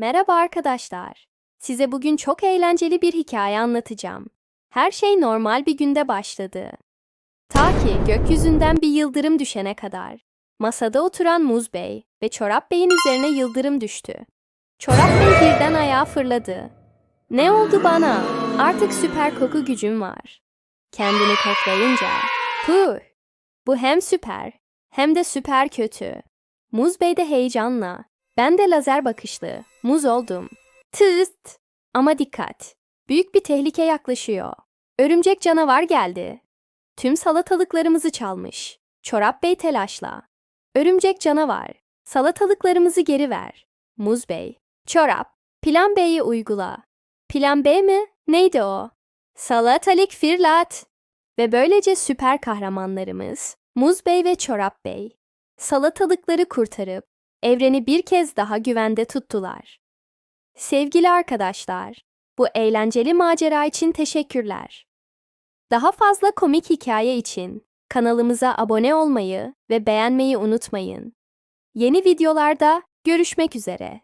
Merhaba arkadaşlar. Size bugün çok eğlenceli bir hikaye anlatacağım. Her şey normal bir günde başladı. Ta ki gökyüzünden bir yıldırım düşene kadar. Masada oturan Muz Bey ve Çorap Bey'in üzerine yıldırım düştü. Çorap Bey birden ayağa fırladı. Ne oldu bana? Artık süper koku gücüm var. Kendini koklayınca. Puh! Bu hem süper hem de süper kötü. Muz Bey de heyecanla. Ben de lazer bakışlı. Muz oldum. Tıst! Ama dikkat. Büyük bir tehlike yaklaşıyor. Örümcek canavar geldi. Tüm salatalıklarımızı çalmış. Çorap Bey telaşla. Örümcek canavar. Salatalıklarımızı geri ver. Muz Bey. Çorap. Plan B'yi uygula. Plan B mi? Neydi o? Salatalık firlat. Ve böylece süper kahramanlarımız Muz Bey ve Çorap Bey salatalıkları kurtarıp evreni bir kez daha güvende tuttular. Sevgili arkadaşlar, bu eğlenceli macera için teşekkürler. Daha fazla komik hikaye için kanalımıza abone olmayı ve beğenmeyi unutmayın. Yeni videolarda görüşmek üzere.